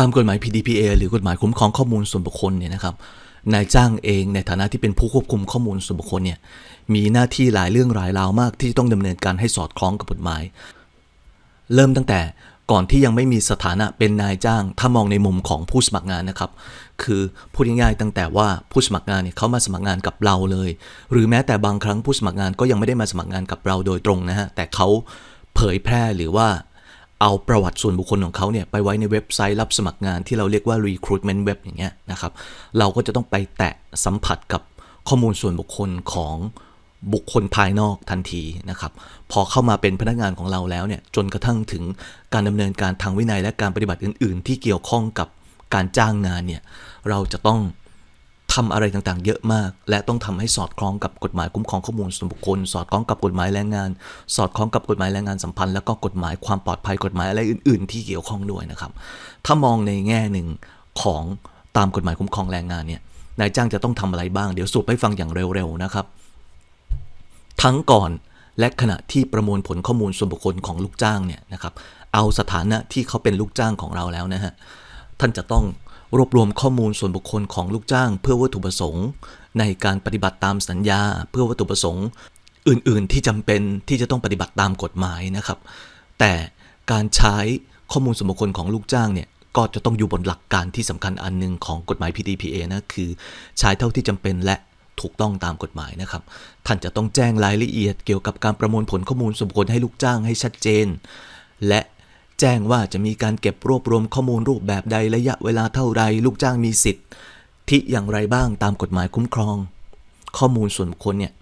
ตามกฎหมาย PDPA หรือกฎหมายคุ้มครองข้อมูลส่วนบุคคลเนี่ยนะครับนายจ้างเองในฐานะที่เป็นผู้ควบคุมข้อมูลส่วนบุคคลเนี่ยมีหน้าที่หลายเรื่องหลายราวมากที่ต้องดำเนินการให้สอดคล้องกับกฎหมาย เริ่มตั้งแต่ก่อนที่ยังไม่มีสถานะเป็นนายจ้าง ถ้ามองในมุมของผู้สมัครงานนะครับ คือพูดง่ายๆตั้งแต่ว่าผู้สมัครงานเนี่ยเขามาสมัครงานกับเราเลย หรือแม้แต่บางครั้งผู้สมัครงานก็ยังไม่ได้มาสมัครงานกับเราโดยตรงนะฮะแต่เขาเผยแพร่หรือว่า เอาประวัติส่วนบุคคลของเขาเนี่ยไปไว้ในเว็บไซต์รับสมัครงานที่เราเรียกว่า recruitment web อย่างเงี้ยนะครับเราก็จะต้องไปแตะสัมผัสกับข้อมูลส่วนบุคคลของบุคคลภายนอกทันทีนะครับพอเข้ามาเป็นพนักงานของเราแล้วเนี่ยจนกระทั่งถึงการดำเนินการทางวินัยและการปฏิบัติอื่น ๆ ที่เกี่ยวข้องกับการจ้างงานเนี่ยเราจะต้อง ทำอะไรต่างๆ เยอะมาก และต้องทำให้สอดคล้องกับกฎหมายคุ้มครองข้อมูลส่วนบุคคล สอดคล้องกับกฎหมายแรงงาน สอดคล้องกับกฎหมายแรงงานสัมพันธ์แล้วก็กฎหมายความปลอดภัยกฎหมายอะไรอื่น ๆ ที่เกี่ยวข้องด้วยนะครับ ถ้ามองในแง่หนึ่งของตามกฎหมายคุ้มครองแรงงานเนี่ยนายจ้างจะต้องทำอะไรบ้างเดี๋ยวสรุปให้ฟังอย่างเร็วๆนะครับ ทั้งก่อนและขณะที่ประมวลผลข้อมูลส่วนบุคคลของลูกจ้างเนี่ยนะครับเอาสถานะที่เขาเป็นลูกจ้างของเราแล้วนะฮะท่านจะต้อง รวบรวมข้อมูลส่วนบุคคลของลูกจ้าง เพื่อวัตถุประสงค์ ในการปฏิบัติตามสัญญา เพื่อวัตถุประสงค์ อื่น ๆ ที่จำเป็นที่จะต้องปฏิบัติตามกฎหมายนะครับ แต่การใช้ข้อมูลส่วนบุคคลของลูกจ้างเนี่ยก็จะต้องอยู่บนหลักการที่สำคัญอันหนึ่งของกฎหมาย PDPA นะคือ ใช้เท่าที่จำเป็นและถูกต้องตามกฎหมายนะครับ ท่านจะต้องแจ้งรายละเอียดเกี่ยวกับการประมวลผลข้อมูลส่วนบุคคลให้ลูกจ้างให้ชัดเจน และ แจ้งว่าจะมีการเก็บรวบรวมข้อมูลรูปแบบใดระยะเวลาเท่าไรลูกจ้างมีสิทธิ์ ที่อย่างไรบ้างตามกฎหมายคุ้มครอง ข้อมูลส่วนบุคคลเนี่ย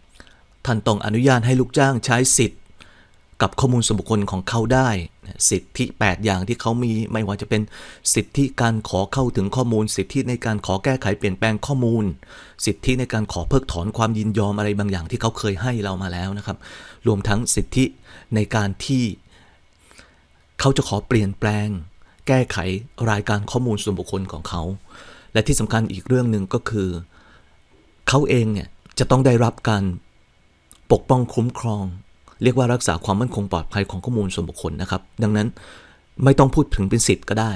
ท่านต้องอนุญาตให้ลูกจ้างใช้สิทธิ์ กับข้อมูลส่วนบุคคลของเขาได้ สิทธิ 8 อย่างที่เขามีไม่ว่าจะเป็นสิทธิการขอเข้าถึงข้อมูล สิทธิในการขอแก้ไขเปลี่ยนแปลงข้อมูล สิทธิในการขอเพิกถอนความยินยอมอะไรบางอย่างที่เขาเคยให้เรามาแล้วนะครับ รวมทั้งสิทธิในการที่ เขาจะขอเปลี่ยนแปลง แก้ไขรายการข้อมูลส่วนบุคคลของเขา และที่สำคัญอีกเรื่องหนึ่งก็คือ เขาเองเนี่ยจะต้องได้รับการปกป้องคุ้มครอง เรียกว่ารักษาความมั่นคงปลอดภัยของข้อมูลส่วนบุคคลนะครับ ดังนั้นไม่ต้องพูดถึงเป็นสิทธิ์ก็ได้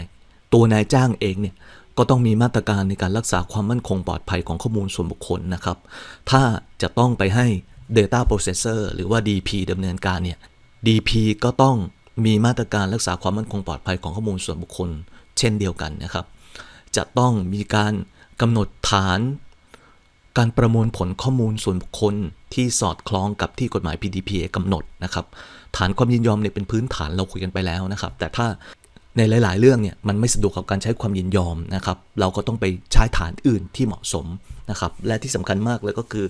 ตัวนายจ้างเองเนี่ยก็ต้องมีมาตรการในการรักษาความมั่นคงปลอดภัยของข้อมูลส่วนบุคคลนะครับ ถ้าจะต้องไปให้ Data Processor หรือว่า DP ดำเนินการเนี่ย DP ก็ต้อง มีมาตรการรักษาความมั่นคงปลอดภัยของข้อมูลส่วนบุคคล เช่นเดียวกันนะครับ จะต้องมีการกำหนดฐาน การประมวลผลข้อมูลส่วนบุคคลที่สอดคล้องกับที่กฎหมาย PDPA กำหนดนะครับ ฐานความยินยอมเนี่ยเป็นพื้นฐานเราคุยกันไปแล้วนะครับ แต่ถ้าในหลาย ๆ เรื่องเนี่ยมันไม่สะดวกกับการใช้ความยินยอมนะครับ เราก็ต้องไปใช้ฐานอื่นที่เหมาะสมนะครับ และที่สำคัญมากเลยก็คือ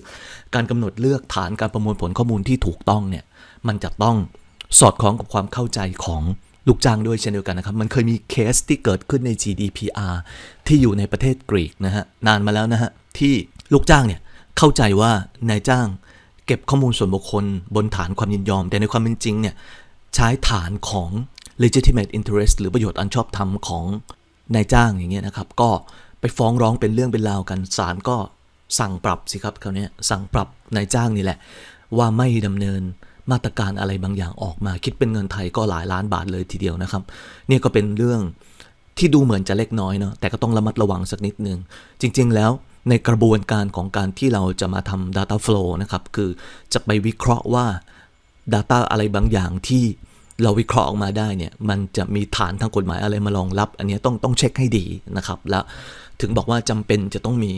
การกำหนดเลือกฐานการประมวลผลข้อมูลที่ถูกต้องเนี่ยมันจะต้อง สอดคล้องกับความเข้าใจของลูกจ้างด้วยเช่นเดียวกันนะครับ มันเคยมีเคสที่เกิดขึ้นใน GDPR ที่อยู่ในประเทศกรีกนะฮะ นานมาแล้วนะฮะ ที่ลูกจ้างเนี่ย เข้าใจว่านายจ้างเก็บข้อมูลส่วนบุคคลบนฐานความยินยอม แต่ในความเป็นจริงเนี่ย ใช้ฐานของ legitimate interest หรือประโยชน์อันชอบธรรมของนายจ้างอย่างเงี้ยนะครับ ก็ไปฟ้องร้องเป็นเรื่องเป็นราวกันศาลก็สั่งปรับสิครับคราวเนี้ยสั่งปรับนายจ้างนี่แหละ ว่าไม่ดำเนิน มาตรการอะไรบางอย่างออกมา คิดเป็นเงินไทยก็หลายล้านบาทเลยทีเดียวนะครับเนี่ยก็เป็นเรื่องที่ดูเหมือนจะเล็กน้อยเนาะแต่ก็ต้องระมัดระวังสักนิดนึง จริง ๆ แล้วในกระบวนการของการที่เราจะมาทำ Data Flow นะครับ คือจะไปวิเคราะห์ว่า Data อะไรบางอย่างที่เราวิเคราะห์ออกมาได้เนี่ย มันจะมีฐานทางกฎหมายอะไรมารองรับ อันนี้ต้องต้องเช็คให้ดีนะครับ แล้วถึงบอกว่าจำเป็นจะต้องมี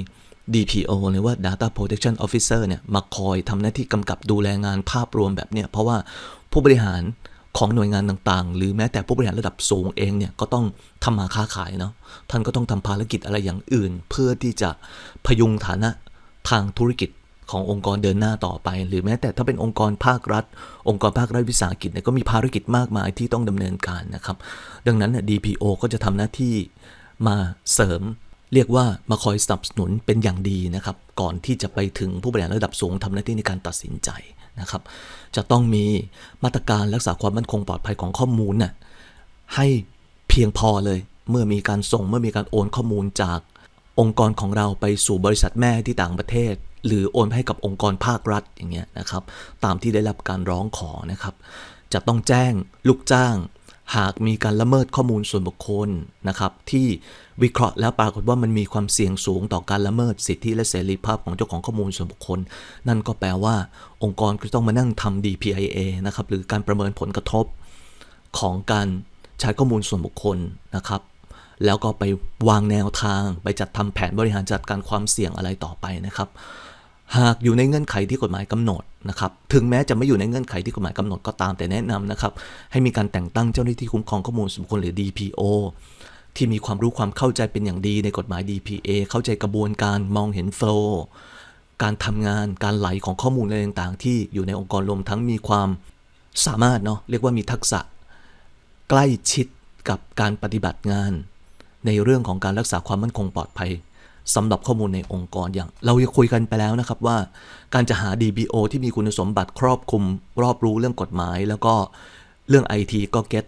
DPO หรือว่า Data Protection Officer เนี่ยมาคอยทำหน้าที่กำกับดูแลงานภาพรวมแบบเนี้ยเพราะว่าผู้บริหารของหน่วยงานต่างๆ หรือแม้แต่ผู้บริหารระดับสูงเองเนี่ยก็ต้องทำมาค้าขายเนาะท่านก็ต้องทำภารกิจอะไรอย่างอื่น เพื่อที่จะพยุงฐานะทางธุรกิจขององค์กรเดินหน้าต่อไป หรือแม้แต่ถ้าเป็นองค์กรภาครัฐ องค์กรภาครัฐวิสาหกิจเนี่ยก็มีภารกิจมากมายที่ต้องดำเนินการนะครับ ดังนั้นน่ะ DPO ก็จะทำหน้าที่มาเสริม เรียกว่ามาคอยสนับสนุนเป็นอย่างดีนะครับ ก่อนที่จะไปถึงผู้บริหารระดับสูงทำหน้าที่ในการตัดสินใจนะครับ จะต้องมีมาตรการรักษาความมั่นคงปลอดภัยของข้อมูลน่ะให้เพียงพอเลย เมื่อมีการส่งเมื่อมีการโอนข้อมูลจากองค์กรของเราไปสู่บริษัทแม่ที่ต่างประเทศ หรือโอนให้กับองค์กรภาครัฐอย่างเงี้ยนะครับ ตามที่ได้รับการร้องขอนะครับ จะต้องแจ้งลูกจ้าง หากมีการละเมิดข้อมูลส่วนบุคคลนะครับ ที่วิเคราะห์แล้วปรากฏว่ามันมีความเสี่ยงสูงต่อการละเมิดสิทธิและเสรีภาพของเจ้าของข้อมูลส่วนบุคคล นั่นก็แปลว่า องค์กรก็ต้องมานั่งทำ DPIA นะครับหรือการประเมินผลกระทบของการใช้ข้อมูลส่วนบุคคลนะครับ แล้วก็ไปวางแนวทางไปจัดทำแผนบริหารจัดการความเสี่ยงอะไรต่อไปนะครับ หากอยู่ในเงื่อนไขที่กฎหมายกำหนดนะครับ ถึงแม้จะไม่อยู่ในเงื่อนไขที่กฎหมายกำหนดก็ตามแต่แนะนำนะครับ ให้มีการแต่งตั้งเจ้าหน้าที่คุ้มครองข้อมูลส่วนบุคคลหรือ DPO ที่มีความรู้ความเข้าใจเป็นอย่างดีในกฎหมาย DPA เข้าใจกระบวนการมองเห็นโฟล์การทำงานการไหลของข้อมูลอะไรต่างๆ ที่อยู่ในองค์กรรวมทั้งมีความสามารถเนาะเรียกว่ามีทักษะ ใกล้ชิดกับการปฏิบัติงาน ในเรื่องของการรักษาความมั่นคงปลอดภัย สำหรับข้อมูลในองค์กรอย่าง เราคุยกันไปแล้วนะครับว่า การจะหา DBO ที่มีคุณสมบัติครอบคลุม รอบรู้เรื่องกฎหมาย แล้วก็เรื่อง IT ก็เก็ต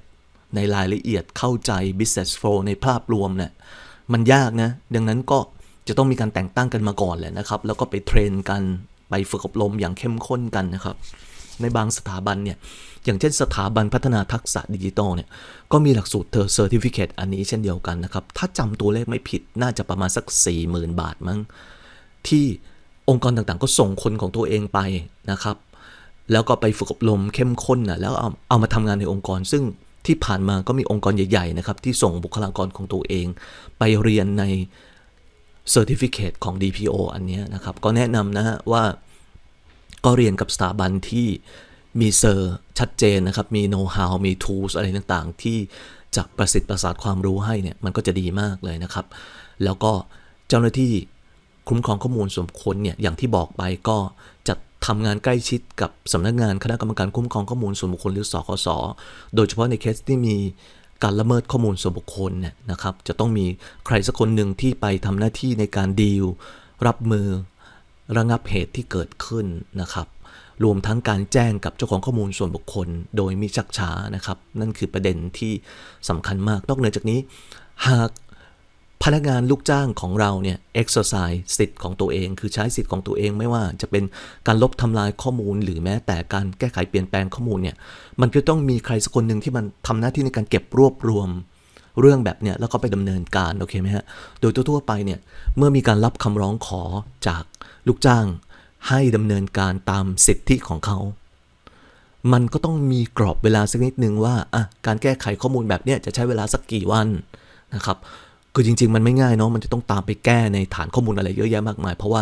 ในรายละเอียดเข้าใจ business flow ในภาพรวมเนี่ยมันยากนะ ดังนั้นก็จะต้องมีการแต่งตั้งกันมาก่อนแหละนะครับ แล้วก็ไปเทรนกัน ไปฝึกอบรมอย่างเข้มข้นกันนะครับ ในบางสถาบันเนี่ย อย่างเช่นสถาบันพัฒนาทักษะดิจิทัลเนี่ย ก็มีหลักสูตรเธอเซอร์ติฟิเคตอันนี้เช่นเดียวกันนะครับ ถ้าจำตัวเลขไม่ผิดน่าจะประมาณสัก 40,000 บาทมั้ง ที่องค์กรต่างๆ ก็ส่งคนของตัวเองไปนะครับ แล้วก็ไปฝึกอบรมเข้มข้นนะแล้วเอาเอามาทำงานในองค์กร ซึ่งที่ผ่านมาก็มีองค์กรใหญ่ๆนะครับที่ส่งบุคลากรของตัวเอง ไปเรียนใน Certificate ของ DPO อันนี้นะครับ ก็แนะนำนะฮะว่า ก็เรียนกับสถาบันที่มีเซอร์ชัดเจนนะครับ มีโน้ตฮาวมี tools อะไรต่างๆ ที่จะประสิทธิ์ประสาทความรู้ให้เนี่ย มันก็จะดีมากเลยนะครับ แล้วก็เจ้าหน้าที่คุ้มครองข้อมูลส่วนบุคคลเนี่ย อย่างที่บอกไปก็จะทำงานใกล้ชิดกับสำนักงานคณะกรรมการคุ้มครองข้อมูลส่วนบุคคลหรือสคสโดยเฉพาะในเคสที่มีการละเมิดข้อมูลส่วนบุคคลเนี่ยนะครับ จะต้องมีใครสักคนหนึ่งที่ไปทำหน้าที่ในการดีลรับมือ ระงับเหตุที่เกิดขึ้นนะครับรวมทั้งการแจ้งกับเจ้าของข้อมูลส่วนบุคคล โดยมีชักช้านะครับ นั่นคือประเด็นที่สำคัญมากนอกเหนือจากนี้ หากพนักงานลูกจ้างของเราเนี่ย exercise สิทธิ์ของตัวเอง คือใช้สิทธิ์ของตัวเองไม่ว่าจะเป็นการลบทำลายข้อมูล หรือแม้แต่การแก้ไขเปลี่ยนแปลงข้อมูลเนี่ยมันก็ต้องมีใครสักคนหนึ่งที่มันทำหน้าที่ในการเก็บรวบรวม เรื่องแบบเนี้ยแล้วก็ไปดำเนินการโอเคไหมฮะโดยทั่วๆไปเนี่ยเมื่อมีการรับคำร้องขอจากลูกจ้าง ให้ดำเนินการตามสิทธิของเขา มันก็ต้องมีกรอบเวลาสักนิดนึงว่าอะการแก้ไขข้อมูลแบบเนี้ยจะใช้เวลาสักกี่วันนะครับคือจริง ๆ มันไม่ง่ายเนาะมันจะต้องตามไปแก้ในฐานข้อมูลอะไรเยอะแยะมากมาย เพราะว่า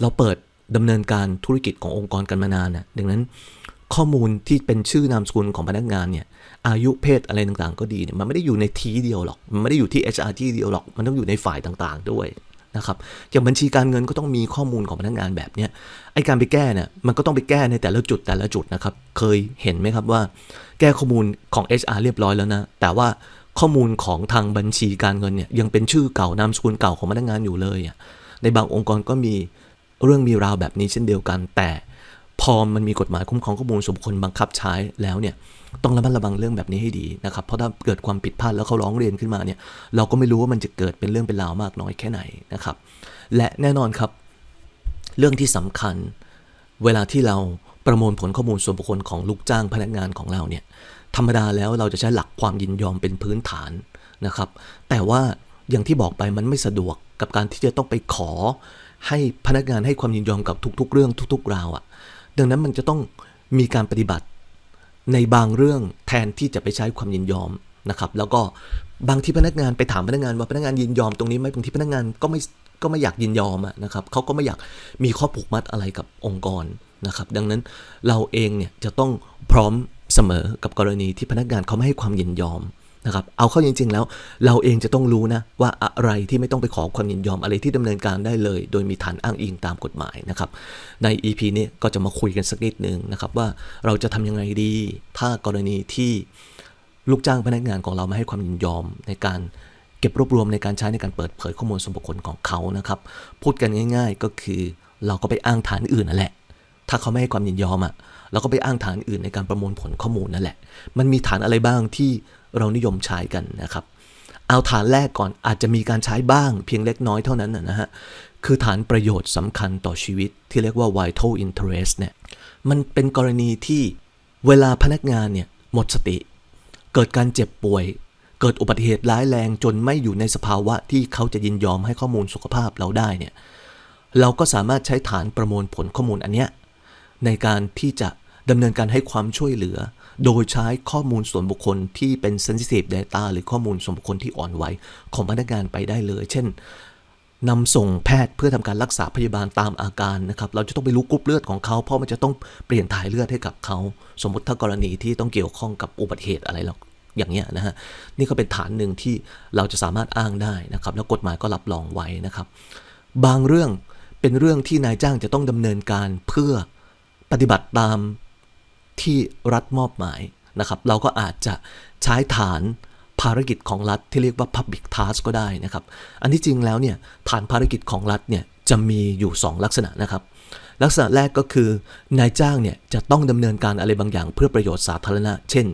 เราเปิดดำเนินการธุรกิจขององค์กรกันมานานน่ะดังนั้นข้อมูลที่เป็นชื่อนามสกุลของพนักงานเนี่ย อายุเพศอะไรต่างๆ ก็ดีเนี่ยมันไม่ได้อยู่ในทีเดียวหรอก มันไม่ได้อยู่ที่ HR ที่เดียวหรอก มันต้องอยู่ในฝ่ายต่างๆด้วยนะครับอย่างบัญชีการเงินก็ต้องมีข้อมูลของพนักงานแบบเนี้ยไอการไปแก้เนี่ยมันก็ต้องไปแก้ในแต่ละจุดแต่ละจุดนะครับ เคยเห็นไหมครับว่า แก้ข้อมูลของ HR เรียบร้อยแล้วนะ แต่ว่าข้อมูลของทางบัญชีการเงินเนี่ยยังเป็นชื่อเก่านามสกุลเก่าของพนักงานอยู่เลยอะในบางองค์กรก็มีเรื่องมีราวแบบนี้เช่นเดียวกัน แต่ พอมันมีกฎหมายคุ้มครองข้อมูลส่วนบุคคลบังคับใช้แล้วเนี่ยต้องระมัดระวังเรื่องแบบนี้ให้ดีนะครับเพราะถ้าเกิดความผิดพลาดแล้วเขาร้องเรียนขึ้นมาเนี่ยเราก็ไม่รู้ว่ามันจะเกิดเป็นเรื่องเป็นราวมากน้อยแค่ไหนนะครับและแน่นอนครับ เรื่องที่สำคัญ เวลาที่เราประมวลผลข้อมูลส่วนบุคคลของลูกจ้างพนักงานของเราเนี่ยธรรมดาแล้วเราจะใช้หลักความยินยอมเป็นพื้นฐานนะครับ แต่ว่าอย่างที่บอกไปมันไม่สะดวกกับการที่จะต้องไปขอให้พนักงานให้ความยินยอมกับทุก ๆ เรื่องทุก ๆ ราวอะ่ะ ดังนั้นมันจะต้องมีการปฏิบัติในบางเรื่องแทนที่จะไปใช้ความยินยอมนะครับ แล้วก็บางที่พนักงานไปถามพนักงานว่าพนักงานยินยอมตรงนี้ไหมบางที่พนักงานก็ไม่ก็ไม่อยากยินยอมนะครับเขาก็ไม่อยากมีข้อผูกมัดอะไรกับองค์กรนะครับ ดังนั้นเราเองเนี่ยจะต้องพร้อมเสมอกับกรณีที่พนักงานเขาไม่ให้ความยินยอม นะครับเอาเข้าจริง ๆ แล้ว เราเองจะต้องรู้นะว่าอะไรที่ไม่ต้องไปขอความยินยอมอะไรที่ดำเนินการได้เลย โดยมีฐานอ้างอิงตามกฎหมายนะครับใน EP นี้ก็จะมาคุยกันสักนิดนึงนะครับว่าเราจะทำยังไงดี ถ้ากรณีที่ลูกจ้างพนักงานของเราไม่ให้ความยินยอมในการเก็บรวบรวมในการใช้ในการเปิดเผยข้อมูลส่วนบุคคลของเขานะครับพูดกันง่าย ๆ ก็คือเราก็ไปอ้างฐานอื่นนั่นแหละ ถ้าเขาไม่ให้ความยินยอมอะเราก็ไปอ้างฐานอื่นในการประมวลผลข้อมูลนั่นแหละ มันมีฐานอะไรบ้างที่ เรานิยมใช้กันนะครับ เอาฐานแรกก่อนอาจจะมีการใช้บ้างเพียงเล็กน้อยเท่านั้นนะฮะคือฐานประโยชน์สำคัญต่อชีวิตที่เรียกว่า vital interest เนี่ยมันเป็นกรณีที่เวลาพนักงานเนี่ยหมดสติ เกิดการเจ็บป่วย เกิดอุบัติเหตุร้ายแรงจนไม่อยู่ในสภาวะที่เขาจะยินยอมให้ข้อมูลสุขภาพเราได้เนี่ยเราก็สามารถใช้ฐานประมวลผลข้อมูลอันเนี้ยในการที่จะดำเนินการให้ความช่วยเหลือ โดยใช้ข้อมูลส่วนบุคคลที่เป็น sensitive data หรือข้อมูลส่วนบุคคลที่อ่อนไหวของพนักงานไปได้เลย เช่นนำส่งแพทย์เพื่อทำการรักษาพยาบาลตามอาการนะครับ เราจะต้องไปรู้กรุ๊ปเลือดของเขาเพราะมันจะต้องเปลี่ยนถ่ายเลือดให้กับเขา สมมติถ้ากรณีที่ต้องเกี่ยวข้องกับอุบัติเหตุอะไรหรอกอย่างเงี้ยนะฮะนี่ก็เป็นฐานหนึ่งที่เราจะสามารถอ้างได้นะครับ แล้วกฎหมายก็รับรองไว้นะครับ บางเรื่องเป็นเรื่องที่นายจ้างจะต้องดำเนินการเพื่อปฏิบัติตาม ที่รัฐมอบหมายนะครับ เราก็อาจจะใช้ฐานภารกิจของรัฐที่เรียกว่า Public Task ก็ได้นะครับ อันที่จริงแล้วเนี่ยฐานภารกิจของรัฐเนี่ยจะมีอยู่ 2 ลักษณะนะครับ ลักษณะแรกก็คือนายจ้างเนี่ยจะต้องดำเนินการอะไรบางอย่างเพื่อประโยชน์สาธารณะ เช่น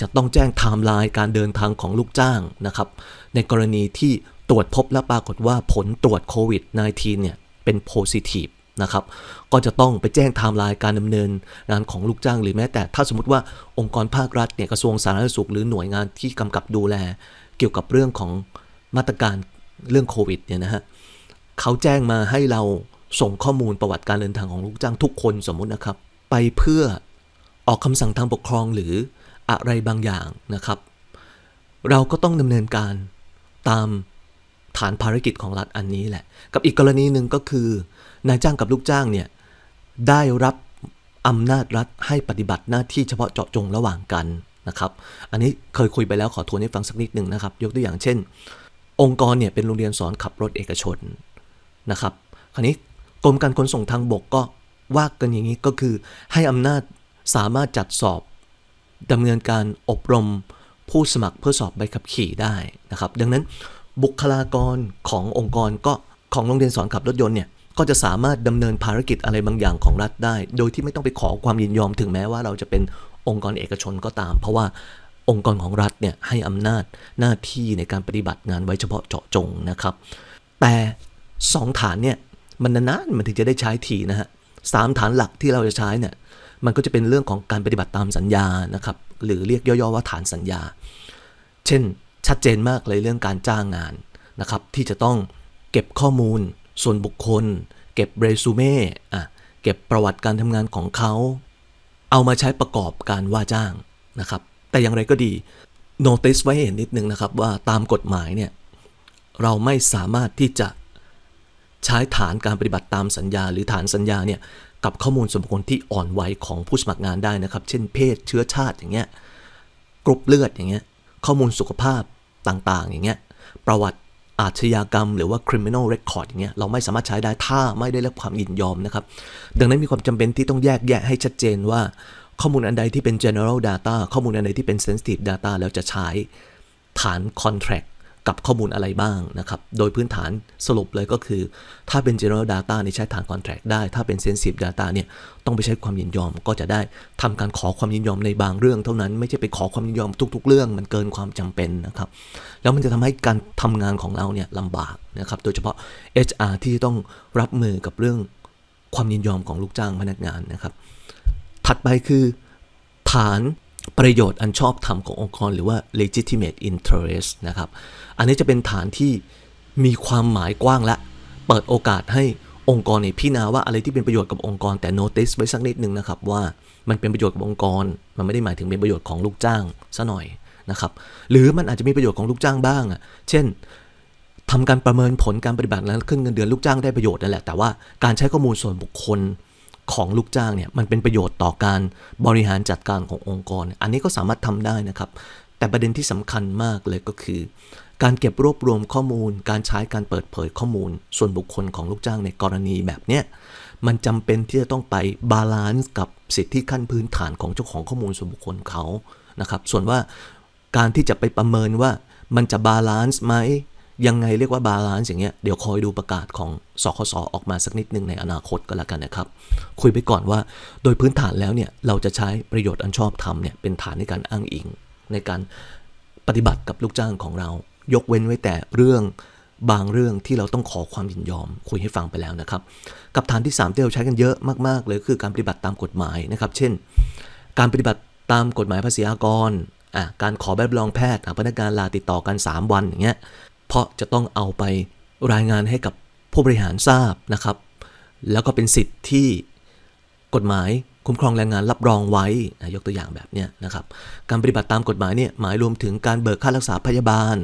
จะต้องแจ้งไทม์ไลน์การเดินทางของลูกจ้างนะครับ ในกรณีที่ตรวจพบและปรากฏว่าผลตรวจโควิด -19 เนี่ยเป็น positive นะครับ ก็จะต้องไปแจ้งไทม์ไลน์การดำเนินงานของลูกจ้างหรือแม้แต่ถ้าสมมติว่าองค์กรภาครัฐเนี่ยกระทรวงสาธารณสุขหรือหน่วยงานที่กำกับดูแล เกี่ยวกับเรื่องของมาตรการเรื่องโควิดเนี่ยนะฮะเขาแจ้งมาให้เราส่งข้อมูลประวัติการเดินทางของลูกจ้างทุกคนสมมุตินะครับ ไปเพื่อออกคำสั่งทางปกครองหรืออะไรบางอย่างนะครับ เราก็ต้องดำเนินการตามฐานภารกิจของรัฐอันนี้แหละ กับอีกกรณีหนึ่งก็คือ นายจ้างกับลูกจ้างเนี่ยได้รับอำนาจรัฐให้ปฏิบัติหน้าที่เฉพาะเจาะจงระหว่างกันนะครับ อันนี้เคยคุยไปแล้วขอทวนให้ฟังสักนิดหนึ่งนะครับ ยกตัวอย่างเช่น องค์กรเนี่ยเป็นโรงเรียนสอนขับรถเอกชนนะครับ คราวนี้กรมการขนส่งทางบกก็ว่ากันอย่างนี้ก็คือให้อำนาจสามารถจัดสอบดำเนินการอบรมผู้สมัครเพื่อสอบใบขับขี่ได้นะครับ ดังนั้นบุคลากรขององค์กรก็ของโรงเรียนสอนขับรถยนต์เนี่ย ก็จะสามารถดำเนินภารกิจอะไรบางอย่างของรัฐได้ โดยที่ไม่ต้องไปขอความยินยอมถึงแม้ว่าเราจะเป็นองค์กรเอกชนก็ตาม เพราะว่าองค์กรของรัฐเนี่ยให้อำนาจหน้าที่ในการปฏิบัติงานไว้เฉพาะเจาะจงนะครับ แต่สองฐานเนี่ยมันนานๆมันถึงจะได้ใช้ทีนะฮะสามฐานหลักที่เราจะใช้เนี่ยมันก็จะเป็นเรื่องของการปฏิบัติตามสัญญานะครับหรือเรียกย่อๆว่าฐานสัญญา เช่นชัดเจนมากเลยเรื่องการจ้างงานนะครับที่จะต้องเก็บข้อมูล ส่วนบุคคล เก็บเรซูเม่อะเก็บประวัติการทำงานของเขา เอามาใช้ประกอบการว่าจ้างนะครับ แต่อย่างไรก็ดี notice ไว้ให้เห็นนิดนึงนะครับว่าตามกฎหมายเนี่ยเราไม่สามารถที่จะใช้ฐานการปฏิบัติตามสัญญา หรือฐานสัญญาเนี่ยกับข้อมูลส่วนบุคคลที่อ่อนไหวของผู้สมัครงานได้นะครับ เช่นเพศเชื้อชาติอย่างเงี้ยกรุ๊ปเลือดอย่างเงี้ยข้อมูลสุขภาพต่างๆ อย่างเงี้ยประวัติ อาชญากรรม หรือว่า criminal record อย่างเงี้ยเราไม่สามารถใช้ได้ถ้าไม่ได้รับความยินยอมนะครับ ดังนั้นมีความจำเป็นที่ต้องแยกแยะให้ชัดเจนว่า ข้อมูลอันใดที่เป็น general data ข้อมูลอันใดที่เป็น sensitive data แล้วจะใช้ฐาน contract กับข้อมูลอะไรบ้างนะครับ โดยพื้นฐานสรุปเลยก็คือ ถ้าเป็น general data นี่ใช้ฐาน contract ได้ ถ้าเป็น sensitive data เนี่ยต้องไปใช้ความยินยอมก็จะได้ทำการขอความยินยอมในบางเรื่องเท่านั้นไม่ใช่ไปขอความยินยอมทุก ๆ เรื่องมันเกินความจำเป็นนะครับ แล้วมันจะทำให้การทำงานของเราเนี่ยลำบากนะครับ โดยเฉพาะ HR ที่ต้องรับมือกับเรื่องความยินยอมของลูกจ้างพนักงานนะครับ ถัดไปคือฐาน ประโยชน์อันชอบธรรมขององค์กร หรือว่า legitimate interest นะครับ อันนี้จะเป็นฐานที่มีความหมายกว้างและ เปิดโอกาสให้องค์กรเนี่ยพิจารณาว่าอะไรที่เป็นประโยชน์กับองค์กรแต่ notice ไว้สักนิดนึงนะครับว่ามันเป็นประโยชน์กับองค์กร มันไม่ได้หมายถึงเป็นประโยชน์ของลูกจ้างซะหน่อยนะครับหรือมันอาจจะมีประโยชน์ของลูกจ้างบ้างอะเช่นทำการประเมินผลการปฏิบัติแล้วขึ้นเงินเดือนลูกจ้างได้ประโยชน์นั่นแหละแต่ว่าการใช้ข้อมูลส่วนบุคคล ของลูกจ้างเนี่ยมันเป็นประโยชน์ต่อการบริหารจัดการขององค์กร อันนี้ก็สามารถทำได้นะครับ แต่ประเด็นที่สำคัญมากเลยก็คือ การเก็บรวบรวมข้อมูล การใช้การเปิดเผยข้อมูล ส่วนบุคคลของลูกจ้างในกรณีแบบเนี้ยมันจำเป็นที่จะต้องไปบาลานซ์กับสิทธิขั้นพื้นฐานของเจ้าของข้อมูลส่วนบุคคลเขานะครับ ส่วนว่าการที่จะไปประเมินว่ามันจะบาลานซ์ไหม ยังไงเรียกว่าบาลานซ์อย่างเงี้ยเดี๋ยวคอยดูประกาศของสคสออกมาสักนิดหนึ่งในอนาคตก็แล้วกันนะครับ คุยไปก่อนว่าโดยพื้นฐานแล้วเนี่ยเราจะใช้ประโยชน์อันชอบธรรมเนี่ยเป็นฐานในการอ้างอิง ในการปฏิบัติกับลูกจ้างของเรา ยกเว้นไว้แต่เรื่องบางเรื่องที่เราต้องขอความยินยอม คุยให้ฟังไปแล้วนะครับ กับฐานที่ 3 ที่เราใช้กันเยอะมากๆเลยคือการปฏิบัติตามกฎหมายนะครับ เช่น การปฏิบัติตามกฎหมายภาษีอากรอะการขอใบรับรองแพทย์พนักงานลาติดต่อกัน 3 วันอย่างเงี้ย เพราะจะต้องเอาไปรายงานให้กับผู้บริหารทราบนะครับ แล้วก็เป็นสิทธิ์ที่กฎหมายคุ้มครองแรงงานรับรองไว้อะยกตัวอย่างแบบเนี้ยนะครับ การปฏิบัติตามกฎหมายเนี่ยหมายรวมถึงการเบิกค่ารักษาพยาบาล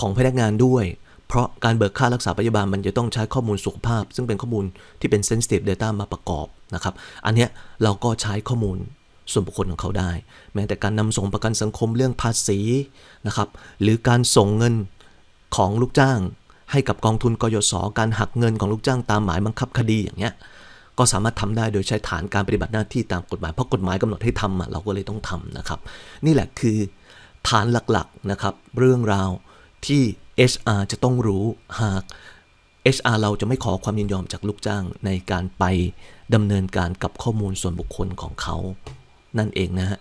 ของพนักงานด้วย เพราะการเบิกค่ารักษาพยาบาลมันจะต้องใช้ข้อมูลสุขภาพ ซึ่งเป็นข้อมูลที่เป็น sensitive data มาประกอบนะครับ อันเนี้ยเราก็ใช้ข้อมูลส่วนบุคคลของเขาได้ แม้แต่การนำส่งประกันสังคมเรื่องภาษีนะครับ หรือการส่งเงิน ของลูกจ้าง ให้กับกองทุนกยศการหักเงินของลูกจ้างตามหมายบังคับคดีอย่างเงี้ยก็สามารถทำได้โดยใช้ฐานการปฏิบัติหน้าที่ตามกฎหมายเพราะกฎหมายกำหนดให้ทำเราก็เลยต้องทำนะครับ นี่แหละคือฐานหลักๆนะครับ เรื่องราวที่ HR จะต้องรู้หาก HR เราจะไม่ขอความยินยอมจากลูกจ้างในการไปดำเนินการกับข้อมูลส่วนบุคคลของเขา นั่นเองนะฮะ